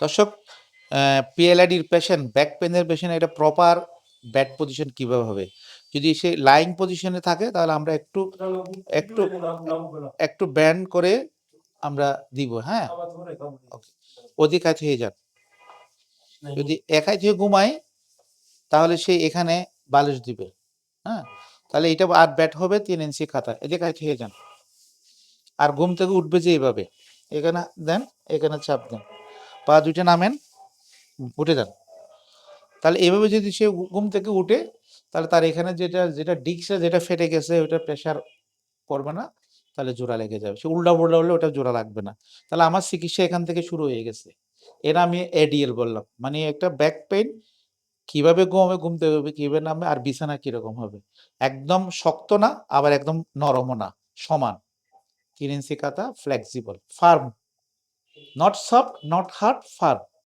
দর্শক পিএলআইডির patient back পেনের পেশেন্ট এটা প্রপার ব্যাট পজিশন কীভাবে হবে? যদি সে লাইং পজিশনে থাকে, তাহলে আমরা একটু একটু একটু ব্যান্ড করে আমরা দিব হ্যাঁ? অধিক কাছে হয়ে যান। যদি একাই থেকে ঘুমাই তাহলে সে এখানে বালিশ দিবে হ্যাঁ? তাহলে এটা আর ব্যাট হবে তিন ইঞ্চি খাতা এদিকে কাছে হয়ে যান। আর ঘুম থেকে উঠবে যে এইভাবে এখানে দেন, এখানে চাপ দেন। পা দুইটা নামেন, উঠে যান। তাহলে এভাবে যদি সে ঘুম থেকে উঠে, তাহলে তার এখানে যেটা যেটা ডিক্সে যেটা ফেটে গেছে ওটা প্রেশার পড়বে না, তাহলে জোড়া লেগে যাবে। সে উল্টা উল্টা হলে ওটা জোড়া লাগবে না। তাহলে আমার চিকিৎসা এখান থেকে শুরু হয়ে গেছে। এরা আমি এডিএল বললাম। মানে একটা ব্যাক পেইন কীভাবে ঘুমাবে ঘুমতে হবে কীভাবে নামবে, আর বিছানা কীরকম হবে। একদম শক্ত না, আবার একদম নরমও না, সমান। ইঞ্চি কাতা flexible firm not soft not hard firm